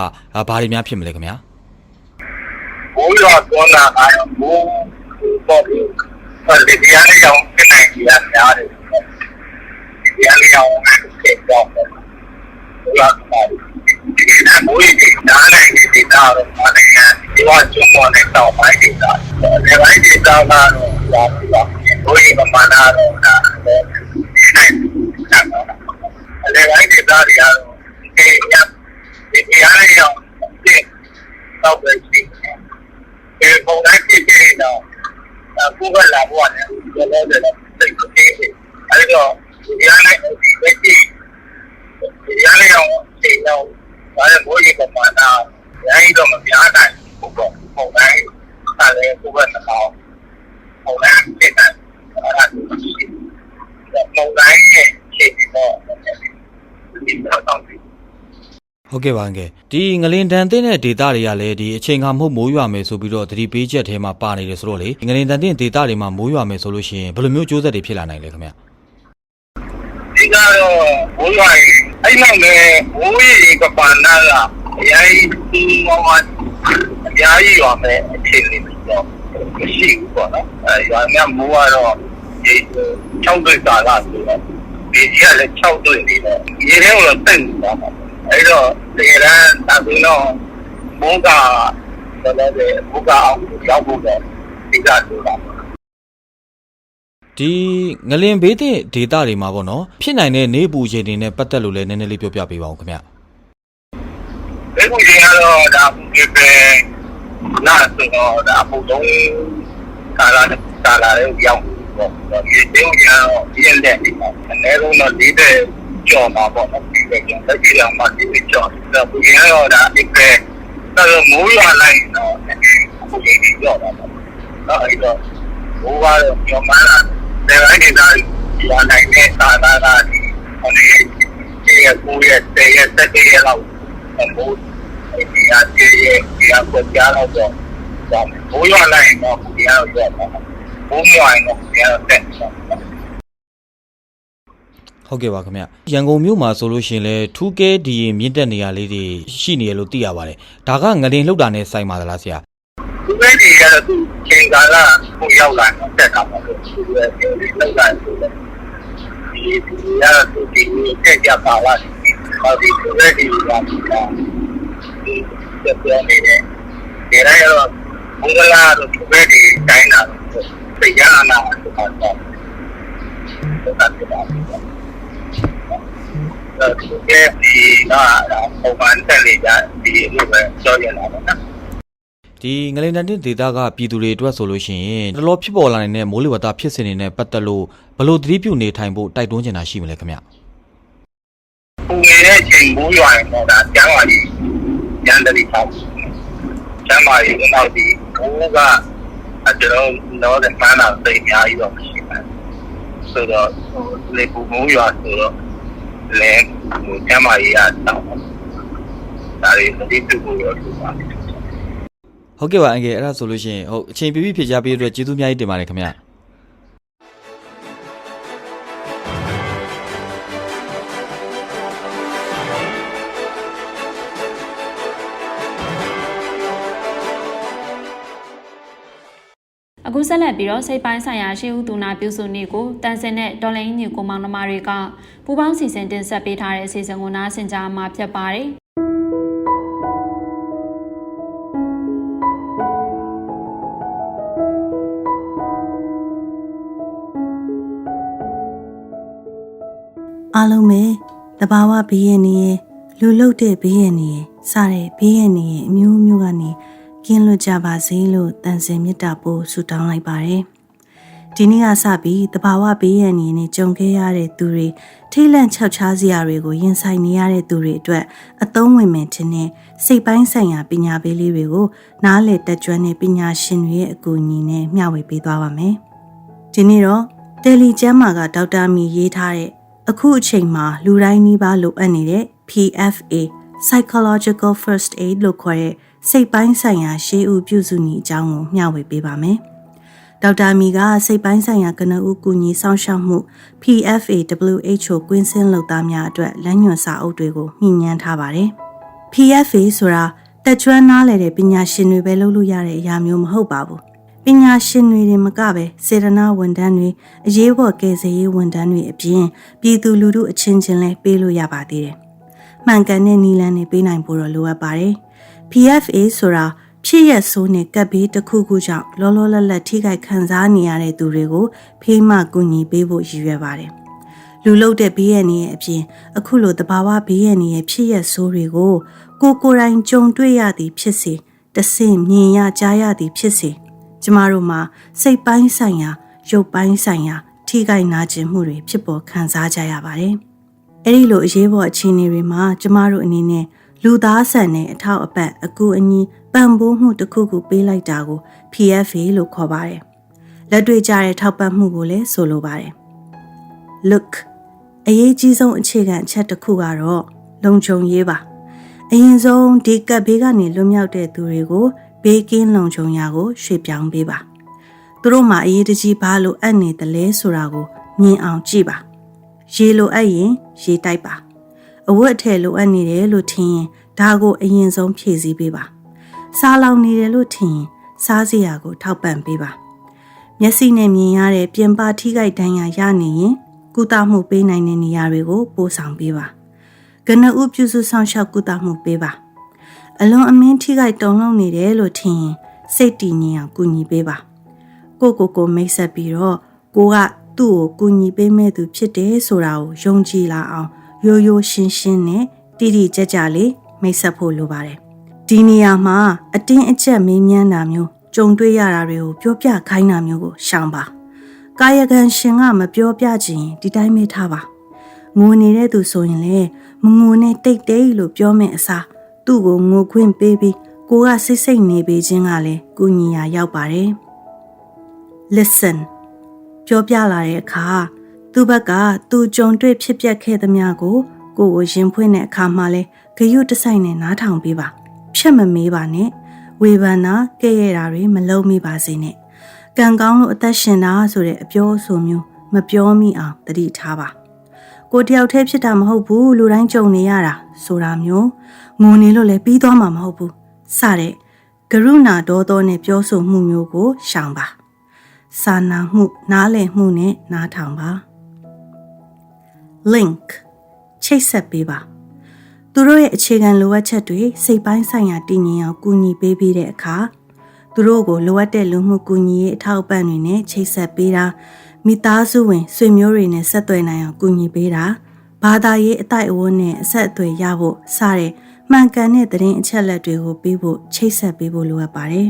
ဘာတွေများဖြစ်မလဲခင်ဗျာဘိုးရောသွန်းတာကဘိုးပေါ့ဒီဒီရလေးရောပြလိုက်ကြရများတယ်ဒီရလေးရောဖြစ်တော့ ဘုရားပါဒီကဘိုးကြီးနားနိုင်ဒီသားတော့မနိုင်ဒီဝါကျွန်းပေါ်နဲ့တော့ပိုင်းဒီသားဒီပိုင်းဒီသားကတော့လာပြီးတော့ဘိုးကြီးမမနာတော့တာနိုင်တယ်အဲ့ဒါဒီသားတွေကတော့ဒီရဒီရလေးရောဖြစ်တော့ပဲရှိတယ်ဒီပုံတိုင်းဖြစ်ဖြစ်တော့အခုကလာဘွားနဲ့ကျွန်တော်တို့စိတ်ကိုသိတယ်အဲ့တော့ဒီရလေးပဲရှိ ဒီရလေးရောစိတ်တော့ဒါလည်းဘိုးကြီးကမှန်းတာရိုင်းတော့မပြားနိုင်ဘူးပေါ့ပုံတိုင်းအဲ့ဒါကိုကတော့ပုံတိုင်းဖြစ်တယ်အဲ့ဒါကိုရှိတယ်ပုံတိုင်းရဲ့ရှိတယ်တော့ဒီတော့တော့ဟုတ်ကဲ့ပါငယ်ဒီငလင်တန်တဲ့ဒေတာတွေကလည်းဒီအချိန်ကမဟုတ်မိုးရွာမယ်ဆိုပြီးတော့သတိပေးချက်ထဲမှာပါနေတယ်ဆိုတော့လေငလင်တန်တဲ့ဒေတာတွေမှာမိုးရွာမယ်ဆိုလို့ရှိရင်ဘယ်လိုမျိုးကျိုးဆက်တွေဖြစ်လာနိုင်လဲခင်ဗျဒီကတော့ဘိုးရွာကြီး အဲ့နောက်လည်းဘိုးကြီးကပန်နာကအရင်ဒီမောင်မအများကြီးရွာမယ်အခြေအနေပြီးတော့မရှိဘူးပေါ့နော်အဲရွာမြမိုးကတော့ဒီ6တွေ့ကာလဆိုတော့ဒီကြီးကလည်း6တွေ့နေတယ်ရေထဲကိုတော့တိတ်နေတာပေါ့အဲ့တော့တကယ်တမ်းဒါဆိုတော့မိုးကလည်းလည်းမိုးကအောင်ရောက်ဖို့တော့ဒီကဆိုတာပေါ့ ဒီငလင်ဘေးတဲ့ဒေတာတွေမှာပေါ့နော်ဖြစ်နိုင်တဲ့နေပူချိန်တွေနဲ့ပတ်သက်လို့လည်းနည်းနည်းလေးပြောပြပေးပါဦးခင်ဗျဒီလိုကြီးကတော့ဒါဒီပဲနာဆိုတော့ဒါပုံတော့ကာလာကာလာလေးရောက်ပေါ့ဒီတေးရတော့ဒီလက်ဒီမှာအနည်းဆုံးတော့ဒီတဲ့ကြော်မှာပေါ့နော်ဒီပဲကြော်လက်ကြီးအောင်မှဒီပဲကြော်ဒါပူရင်တော့ဒါဒီပဲတော့မိုးရွာလိုက်တော့ပူရင်ကြော်တာပေါ့နော်အဲ့တော့မိုးကတော့ကြော်မှန်းလာ တယ်အဲ့ဒီသားရွာနိုင်တဲ့သာသာကဒီဟိုဒီရဲ့ကိုရဲ့တဲ့ရဲ့တက်တဲ့ရဲ့လောက်မိုးဒီအကျေးရဲ့ဒီအပေါ်ကြားတော့တော့ကြောင်းဘိုးရွာလိုက်ရင်တော့ဒီကတော့ရွာပါဘိုးမွိုင်းတော့ဒီကတော့တက်တယ်ဟုတ်ကဲ့ပါခင်ဗျရန်ကုန်မြို့မှာဆိုလို့ရှိရင်လဲထူးကဲဒီရင်မြင့်တက်နေရလေးတွေရှိနေရလို့သိရပါတယ်ဒါကငလင်လှုပ်တာနဲ့ဆိုင်ပါသလားဆရာဒီမဲ့ဒီကတော့သူချိန်ကာလကိုရောက်လာတော့တက်တာပါလို့သူရဲ့ဒီ လောက်လာဆိုတော့ဒီဒီရတော့ဒီတက်ကြပါလားဟောဒီသူရဲ့ဒီကဒီဒီတက်ပြနေတယ်ဒီရရောဘုရားတော့သူရဲ့ဒီတိုင်းလာစိတ်ရနာဆိုတာတော့တက်တာပါတော့ဒီကဒီကပုံမှန်တက်နေကြဒီလိုပဲကြောက်ရလာတော့နော် ဒီငလင်တန်တဲ့ဒေတာကပြည်သူတွေအတွက်ဆိုလို့ရှိရင်တော်တော်ဖြစ်ပေါ်လာနေတဲ့မိုးလေဝသဖြစ်စဉ်တွေနဲ့ပတ်သက်လို့ဘယ်လို့သတိပြုနေထိုင်ဖို့တိုက်တွန်းချင်တာရှိမလဲခင်ဗျပူနေတဲ့ချိန်မိုးရွာရင်တော့ဒါကျမ်းပါကြီးကျမ်းတတိပေါ့ကျမ်းပါကြီးတော့ဒီဘိုးကအကျွန်တော်တော့တဲ့မှန်းတာသိအများကြီးတော့မရှိဘူးဆိုတော့လေပူမိုးရွာဆိုတော့လေဟိုကျမ်းပါကြီးကတောင်းဒါတွေသတိပြုဖို့ရလို့ပါ ဟုတ်ကဲ့ပါအန်ကယ်အဲ့ဒါဆိုလို့ရှိရင်ဟုတ်အချိန်ပြပြဖြေချပေးတဲ့အတွက်ကျေးဇူးအများကြီးတင်ပါတယ်ခင်ဗျအခုဆက်လက်ပြီးတော့စိတ်ပိုင်းဆိုင်ရာရှေးဦးသူနာပြုစုနေကိုတန်စင်တဲ့ဒေါ်လိန်ညကိုမောင်နှမတွေကပူပေါင်းစီစဉ်တင်ဆက်ပေးထားတဲ့အစီအစဉ်ကိုနားဆင်ကြမှာဖြစ်ပါတယ်။ အားလုံးပဲတဘာဝဘေးရနေရလူလုတ်တဲ့ဘေးရနေရစတဲ့ဘေးရနေရအမျိုးမျိုးကနေကင်းလွတ်ကြပါစေလို့တန်စင်မေတ္တာပို့ဆုတောင်းလိုက်ပါတယ်ဒီနေ့ကစပြီးတဘာဝဘေးရနေနဲ့ကြုံခဲ့ရတဲ့သူတွေထိတ်လန့်ချောက်ချားစရာတွေကိုရင်ဆိုင်နေရတဲ့သူတွေအတွက်အသုံးဝင်မယ်ထင်တဲ့စိတ်ပိုင်းဆိုင်ရာပညာပေးလေးတွေကိုနားလေတက်ကျွမ်းတဲ့ပညာရှင်တွေရဲ့အကူအညီနဲ့မျှဝေပေးသွားပါမယ်ဒီနေ့တော့တယ်လီကျမ်းမာကဒေါက်တာမီရေးထားတဲ့ အခုအချိန်မှာလူတိုင်းနီးပါးလိုအပ်နေတဲ့ PFA Psychological First Aid လို့ခေါ်တဲ့စိတ်ပိုင်းဆိုင်ရာရှေးဥပြုစုနည်းအကြောင်းကိုမျှဝေပေးပါမယ်။ဒေါက်တာမီကစိတ်ပိုင်းဆိုင်ရာကနဦးကူညီဆောင်ရှောက်မှု PFA WHO ကွင်းစင်းလုပ်သားများအတွက်လမ်းညွှန်စာအုပ်တွေကိုညှိနှိုင်းထားပါတယ်။ PFA ဆိုတာတက်ကျွမ်းနားလည်တဲ့ပညာရှင်တွေပဲလုပ်လို့ရတဲ့အရာမျိုးမဟုတ်ပါဘူး။ ပညာရှင်တွေတင်မကပဲစေတနာဝန်ထမ်းတွေအရေးပေါ်ကယ်ဆယ်ရေးဝန်ထမ်းတွေအပြင်ပြည်သူလူထုအချင်းချင်းလည်းပေးလို့ရပါသေးတယ်။မှန်ကန်တဲ့နီလန်းတွေပေးနိုင်ဖို့တော့လိုအပ်ပါတယ်။ PFA ဆိုတာဖြစ်ရက်ဆိုးနဲ့ကပ်ဘေးတစ်ခုခုကြောင့်လောလောလတ်လတ်ထိခိုက်ခံစားနေရတဲ့သူတွေကိုဖေးမကူညီပေးဖို့ရည်ရွယ်ပါတယ်။လူလုတ်တဲ့ဘေးရန်တွေရဲ့အပြင်အခုလိုတဘာဝဘေးရန်တွေရဲ့ဖြစ်ရက်ဆိုးတွေကိုကိုကိုယ်တိုင်ကြုံတွေ့ရသည်ဖြစ်စေတဆင့်မြင်ရကြားရသည်ဖြစ်စေ ကျမတို့မှာစိတ်ပိုင်းဆိုင်ရာရုပ်ပိုင်းဆိုင်ရာထိခိုက်နာကျင်မှုတွေဖြစ်ပေါ်ခံစားကြရပါတယ်။အဲဒီလိုအရေးပေါ်အခြေအနေတွေမှာကျမတို့အနေနဲ့လူသားဆန်တဲ့အထောက်အပံ့အကူအညီပံ့ပိုးမှုတစ်ခုခုပေးလိုက်တာကို PFA လို့ခေါ်ပါတယ်။လက်တွေ့ကျတဲ့ထောက်ပံ့မှုကိုလည်းဆိုလိုပါတယ်။ Look အရေးကြီးဆုံးအခြေခံအချက်တစ်ခုကတော့လုံခြုံရေးပါ။အရင်ဆုံးဒီကပ်ဘေးကနေလွတ်မြောက်တဲ့သူတွေကို ဘေးကင်းလုံခြုံရာကိုရွှေ့ပြောင်းပေးပါ။သူတို့မှာအရေးတကြီးဘာလို့အပ်နေတယ်လဲဆိုတာကိုမြင်အောင်ကြည့်ပါ။ရေလိုအပ်ရင်ရေတိုက်ပါ။အဝတ်အထည်လိုအပ်နေတယ်လို့ထင်ရင်ဒါကိုအရင်ဆုံးဖြည့်ဆည်းပေးပါ။စားလောင်နေတယ်လို့ထင်ရင်စားစရာကိုထောက်ပံ့ပေးပါ။မျက်စိနဲ့မြင်ရတဲ့ပြင်ပထိခိုက်ဒဏ်ရာရနေရင်ကုသမှုပေးနိုင်တဲ့နေရာတွေကိုပို့ဆောင်ပေးပါ။ကနဦးပြုစုဆောင်ရှောက်ကုသမှုပေးပါ။ အလွန်အမင်းထိခိုက်တုံ့လုံနေတယ်လို့ထင်ရင်စိတ်တည်ငြိမ်အောင်ကူညီပေးပါ။ကိုကိုကိုမိတ်ဆက်ပြီးတော့ကိုကသူ့ကိုကူညီပေးမဲ့သူဖြစ်တယ်ဆိုတာကိုယုံကြည်လာအောင်ရိုးရိုးရှင်းရှင်းနဲ့တိတိကျကျလေးမိတ်ဆက်ဖို့လိုပါတယ်။ဒီနေရာမှာအတင်းအကျပ်မေးမြန်းတာမျိုးကြုံတွေ့ရတာတွေကိုပြောပြခိုင်းတာမျိုးကိုရှောင်ပါ။ကာယကံရှင်ကမပြောပြချင်ဒီတိုင်းမေးထားပါ။ငိုနေတဲ့သူဆိုရင်လေမငိုနဲ့တိတ်တိတ်လို့ပြောမယ့်အစား သူ့ကိုငိုခွင့်ပေးပြီးကိုကစိတ်စိတ်နေပေးခြင်းကလည်းကုညီရာရောက်ပါတယ်။ Listen ပြောပြလာတဲ့အခါသူ့ဘက်ကသူကြုံတွေ့ဖြစ်ပျက်ခဲ့သမျှကိုကိုကိုရင်ဖွင့်တဲ့အခါမှာလဲဂယုတစိုက်နဲ့နားထောင်ပေးပါဖြတ်မမေးပါနဲ့ဝေဖန်တာကဲ့ရဲ့တာတွေမလုပ်မိပါစေနဲ့ကံကောင်းလို့အသက်ရှင်တာဆိုတဲ့အပြောအဆိုမျိုးမပြောမိအောင်တတိထားပါကိုတယောက်တည်းဖြစ်တာမဟုတ်ဘူးလူတိုင်းကြုံနေရတာဆိုတာမျိုး ငုံနေလို့လည်းပြီးသွားမှာမဟုတ်ဘူးစတဲ့ကရုဏာဒေါသောနဲ့ပြောဆိုမှုမျိုးကိုရှောင်ပါစာနာမှုနားလည်မှုနဲ့နားထောင်ပါ link ချိတ်ဆက်ပေးပါသူတို့ရဲ့အခြေခံလိုအပ်ချက်တွေစိတ်ပိုင်းဆိုင်ရာတည်ငြိမ်အောင်ကူညီပေးပြီးတဲ့အခါသူတို့ကိုလိုအပ်တဲ့လူမှုကူညီရေးအထောက်အပံ့တွေနဲ့ချိတ်ဆက်ပေးတာမိသားစုဝင်ဆွေမျိုးတွေနဲ့ဆက်သွယ်နိုင်အောင်ကူညီပေးတာဘာသာရေးအတိုက်အဝန်းနဲ့အဆက်အသွယ်ရဖို့စတဲ့ မှန်ကန်တဲ့သတင်းအချက်အလက်တွေကိုပေးဖို့ချိတ်ဆက်ပေးဖို့လိုအပ်ပါတယ်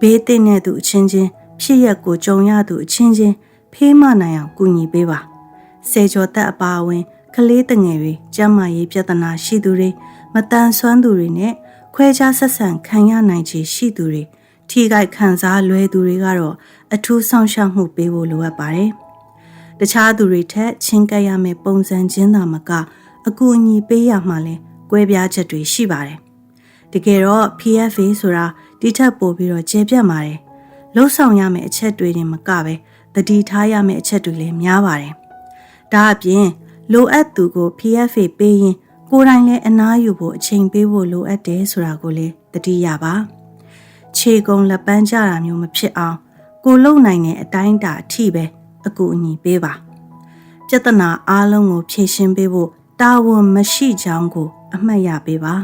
ဘေးသင့်တဲ့သူအချင်းချင်းဖြစ်ရက်ကိုကြုံရသူအချင်းချင်းဖေးမနိုင်အောင်ကူညီပေးပါစေကျော်သက်အပါအဝင်ကလေးတငယ်တွေကျန်းမာရေးပြဿနာရှိသူတွေမတန်ဆွမ်းသူတွေနဲ့ခွဲခြားဆက်ဆံခံရနိုင်ခြေရှိသူတွေထိခိုက်ခံစားလွဲသူတွေကတော့အထူးဆောင်ရှောက်မှုပေးဖို့လိုအပ်ပါတယ်။တခြားသူတွေထက်ချင်းကပ်ရမယ့်ပုံစံချင်းသာမကအကူအညီပေးရမှလဲ ကွဲပြားချက်တွေရှိပါတယ်။တကယ်တော့ PFA ဆိုတာဒီထက်ပိုပြီးတော့ကျေပြတ်ပါတယ်။လှုပ်ဆောင်ရမယ့်အချက်တွေတင်မကပဲတတိထားရမယ့်အချက်တွေလည်းများပါတယ်။ဒါအပြင်လိုအပ်သူကို PFA ပေးရင်ကိုယ်တိုင်လည်းအနားယူဖို့အချိန်ပေးဖို့လိုအပ်တယ်ဆိုတာကိုလည်းသတိရပါခြေကုံလက်ပန်းကြတာမျိုးမဖြစ်အောင်ကိုလုံနိုင်တဲ့အတိုင်းအတာအထိပဲအကူအညီပေးပါပြဿနာအားလုံးကိုဖြေရှင်းပေးဖို့တာဝန်မရှိကြောင်းကို အမှတ်ရပေးပါ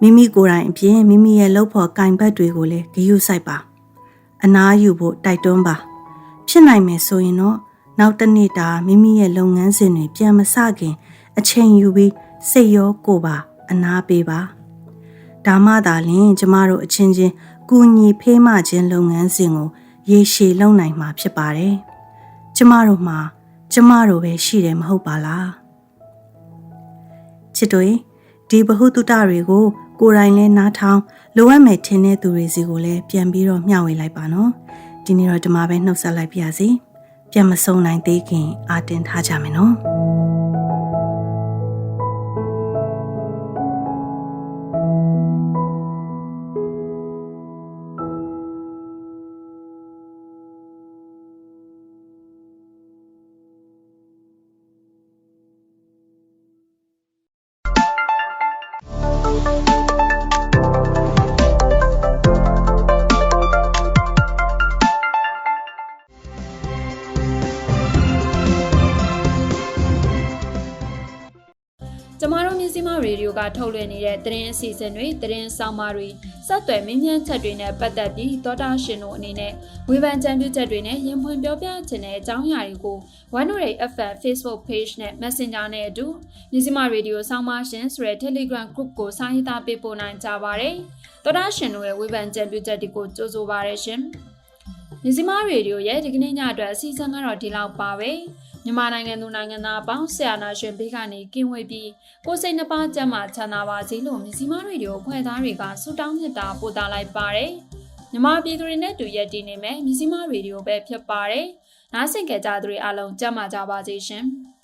မိမိကိုယ်တိုင်အပြင်မိမိရဲ့လုပ်ဖို့ကင်ဘတ်တွေကိုလည်းဂရုစိုက်ပါအနားယူဖို့တိုက်တွန်းပါဖြစ်နိုင်မယ်ဆိုရင်တော့နောက်တစ်နေ့တာမိမိရဲ့လုပ်ငန်းစဉ်တွေပြန်မစခင် အချိန်ယူပြီးစိတ်ရောကိုယ်ပါအနာပေးပါဒါမှသာလျှင်ကျမတို့အချင်းချင်းကူညီဖေးမခြင်းလုပ်ငန်းစဉ်ကိုရေရှည်လုပ်နိုင်မှာဖြစ်ပါတယ်ကျမတို့မှာကျမတို့ပဲရှိတယ်မဟုတ်ပါလား ချစ်တွေဒီဘ ഹു တုတတွေကိုကိုယ်တိုင်လဲနားထောင်လိုအပ်မယ်ထင်တဲ့သူတွေစီကိုလည်းပြန်ပြီးတော့မျှဝေလိုက်ပါနော်ဒီနေ့တော့ဒီမှာပဲနှုတ်ဆက်လိုက်ပါရစေ။ပြန်မဆုံးနိုင်သေးခင်အာတင်ထားကြမယ်နော် စည်းမရေဒီယိုကထုတ်လွှင့်နေတဲ့သတင်းအစီအစဉ်တွေသတင်းဆောင်မတွေစက်သွယ်မင်းမြန်းချက်တွေနဲ့ပတ်သက်ပြီးသောတာရှင်တို့အနေနဲ့ဝေဖန်ကြံပြုချက်တွေနဲ့ရင်ဖွင့်ပြောပြခြင်းတဲ့အကြောင်းအရာတွေကို108 FM Facebook Page နဲ့ Messenger နဲ့အတူမြစည်းမရေဒီယိုဆောင်မရှင်ဆိုတဲ့ Telegram Group ကိုစာရေးသားပေးပို့နိုင်ကြပါတယ်။သောတာရှင်တို့ရဲ့ဝေဖန်ကြံပြုချက်တွေကိုကြိုဆိုပါရရှင်။မြစည်းမရေဒီယိုရဲ့ဒီကနေ့ညအတွက်အစီအစဉ်ကတော့ဒီလောက်ပါပဲ။ မြန်မာနိုင်ငံသူနိုင်ငံသားအပေါင်းဆရာနာရှင်ဘေးကနေကင်းဝေးပြီးကိုယ်စိတ်နှပါကျန်းမာချမ်းသာပါစေလို့မြစီမရေဒီယိုဖွဲ့သားတွေကဆုတောင်းမြတ်တာပို့သလိုက်ပါတယ်။မြန်မာပြည်သူတွေနဲ့တူရက်တည်နေမယ်မြစီမရေဒီယိုပဲဖြစ်ပါတယ်။နားဆင်ကြကြသူတွေအားလုံးကျန်းမာကြပါစေရှင်။